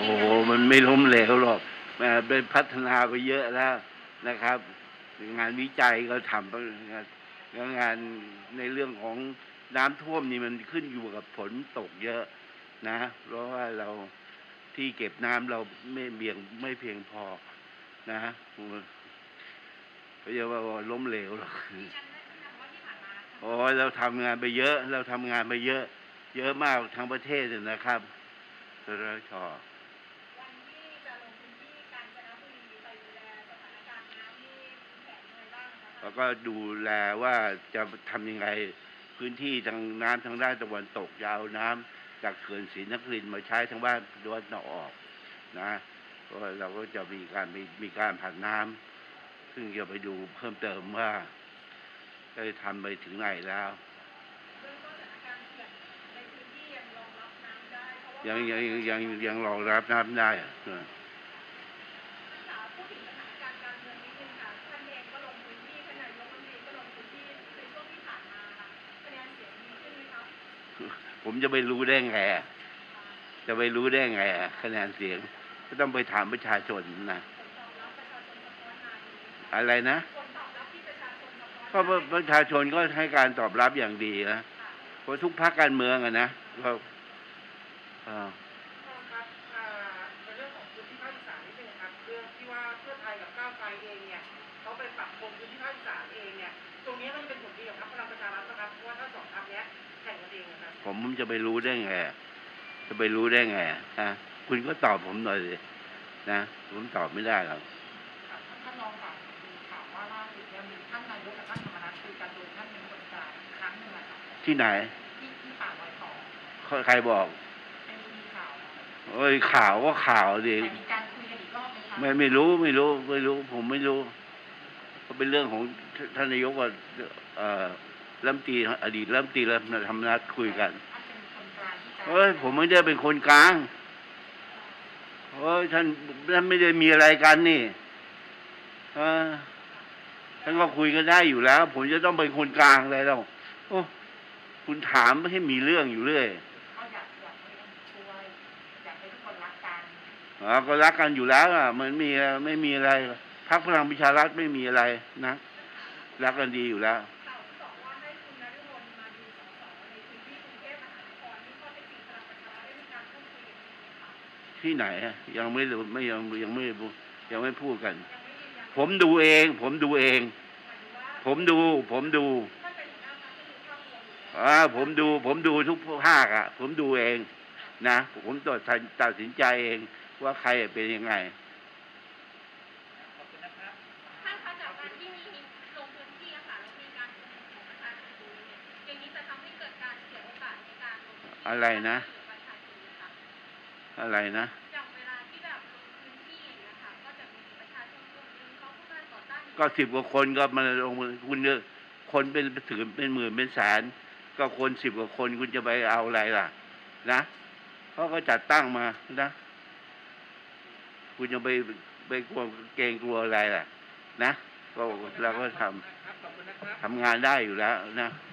โอ้โหมันไม่ล้มเหลวหรอกเป็นพัฒนาไปเยอะแล้วนะครับ งานวิจัยก็ทำแล้วงานในเรื่องของน้ำท่วมนี่มันขึ้นอยู่กับฝนตกเยอะนะ เพราะว่าเราที่เก็บน้ำเราไม่เบี่ยงไม่เพียงพอนะก็จะว่าล้มเหลวหรอกโอ้เราทำงานไปเยอะ เราทำงานไปเยอะ เยอะมากทั้งประเทศเลยนะครับสรชวันที่จะลงพื้นที่กาญจนบุรีไปดูแลสถานการณ์น้ำนี่แผนยังไงบ้างนะคะ แล้วก็ดูแลว่าจะทำยังไงพื้นที่ทางน้ำทางด้านตะวันตกจะเอาน้ำจากเขื่อนศรีนครินทร์มาใช้ทางบ้านตะวันออกนะก็เราก็จะมีการมีมีการผ่านน้ำซึ่งจะไปดูเพิ่มเติมว่าได้ทำไปถึงไหนแล้วเบื้องต้นสถานการณ์เขื่อนในพื้นที่ยังรองรับน้ำได้เพราะว่ายังยังยังยังรองรับน้ำได้ ผมจะไปรู้ได้ไงอะจะไปรู้ได้ไงอะคะแนนเสียง ก็ต้องไปถามประชาชนนะอะไรนะผลตอบรับที่ประชาะท้อนก็ประชาชนก็ให้การตอบรับอย่างดีนะเพราะทุกพรรคการเมืองอะนะก็เอ่อครับอ่าเรื่องของพื้นที่ภาคอีสานนิดนึงครับเรื่องที่ว่าเพื่อไทยกับก้าวไกลเองเนี่ยเขาไปปรับปรุงพื้นที่ภาคอีสานเองเนี่ย ตรงนี้มันเป็นผลดีกับพรรคพลังประชารัฐ ผมจะไปรู้ได้ไงอะจะไปรู้ได้ไงอะฮะคุณก็ตอบผมหน่อยสินะ ผมตอบไม่ได้หรอกท่านรองค่ะมีข่าวว่าล่าสุดเนี่ยมีท่านนายกกับท่านธรรมนัฐคุยกันโดยท่านเป็นคนกลางอีกครั้งหนึ่งอะครับที่ไหน ที่ที่ป่าลอยต่อใครบอกเป็นมีข่าวเอ้ยข่าวก็ข่าวดิแต่มีการคุยกันอีกรอบไหมคะไม่ไม่รู้ไม่รู้ไม่รู้ ผมไม่รู้ ก็เป็นเรื่องของท่านนายกกับเอ่อ รัฐมนตรีอดีตรัฐมนตรีรัฐธรรมนัฐคุยกันท่านเป็นคนกลางที่จะเฮ้ยผมไม่ได้เป็นคนกลางเฮ้ยท่านท่านไม่ได้มีอะไรกันนี่เออท่านก็คุยกันได้อยู่แล้ว ผมจะต้องเป็นคนกลางอะไรแล้วโอ้คุณถามไม่ให้มีเรื่องอยู่เรื่อยก็อยากอยากให้ช่วยอยากให้ทุกคนรักกันอ๋อก็รักกันอยู่แล้วอะมันมีไม่มีอะไรพรรคพลังประชารัฐไม่มีอะไรนะ รักกันดีอยู่แล้ว ที่ไหนอะยังไม่รู้ไม่ยังยังไม่พูดยังไม่พูดกันยังไม่ยืนยัน ผมดูเอง ผมดูเองหมายถึงว่าผมดู ผมดูท่านเป็นหัวหน้าพรรคก็ดูภาพรวมอยู่แล้วอ่าผมดู ผมดูทุกภาคอะ ผมดูเอง นะผมตัดสินตัดสินใจเองว่าใครเป็นยังไงท่านคะจากการที่มีลงพื้นที่อะค่ะแล้วมีการชุมนุมของประชาชนตรงนี้เนี่ยอย่างนี้จะทำให้เกิดการเสียโอกาสในการลงพื้นที่อะไรนะ อะไรนะอย่างเวลาที่แบบลงพื้นที่อย่างเงี้ยค่ะก็จะมีประชาชนกลุ่มหนึงเขาพูดว่าต่อต้านก็สิบกว่าคนก็มาลงมือคุณเนี่ยคนเป็นถือเป็นหมื่นเป็นแสนก็คนสิบกว่าคนคุณจะไปเอาอะไรล่ะ นะเขาก็จัดตั้งมานะ คุณจะไปไปกลัวเกรงกลัวอะไรล่ะ นะก็เราก็ทำครับขอบคุณนะครับทำงานได้อยู่แล้วนะค